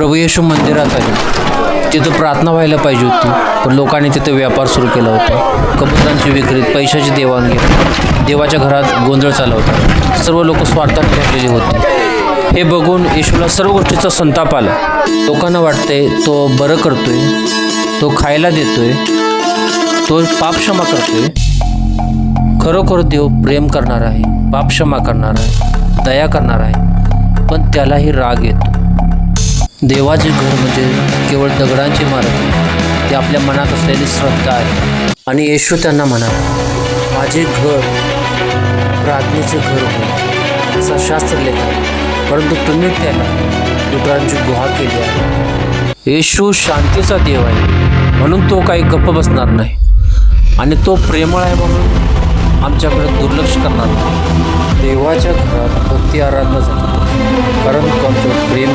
प्रभू येशू मंदिरात आहे. तिथं प्रार्थना व्हायला पाहिजे होती. पण लोकांनी तिथं व्यापार सुरू केला होता. कबुतांची विक्री पैशाची देवाणघेवाण. देवाच्या घरात गोंधळ चालला होता सर्व लोक स्वार्थात ठेवलेले होते. हे बघून येशूला सर्व गोष्टीचा संताप आला. लोकांना वाटते तो बरं करतोय. तो खायला देतोय. तो पाप क्षमा करतोय. खरोखर देव प्रेम करणार आहे. पाप क्षमा करणार आहे. दया करणार आहे. पण त्यालाही राग येतो. देवाचे घर म्हणजे केवळ दगडांची इमारत ते आपल्या मनात असलेली श्रद्धा आहे. आणि येशू त्यांना म्हणाला माझे घर प्रार्थनेचे घर होईल असा शास्त्र लेखा परंतु तुम्ही त्याला डुकरांची गुहा केली आहे. येशू शांतीचा देव आहे म्हणून तो काही गप्प बसणार नाही. आणि तो प्रेमळ आहे म्हणून आमच्याकडे दुर्लक्ष करणार नाही. देवाच्या घरात भक्ती आराधना झाली. कारण तो प्रेम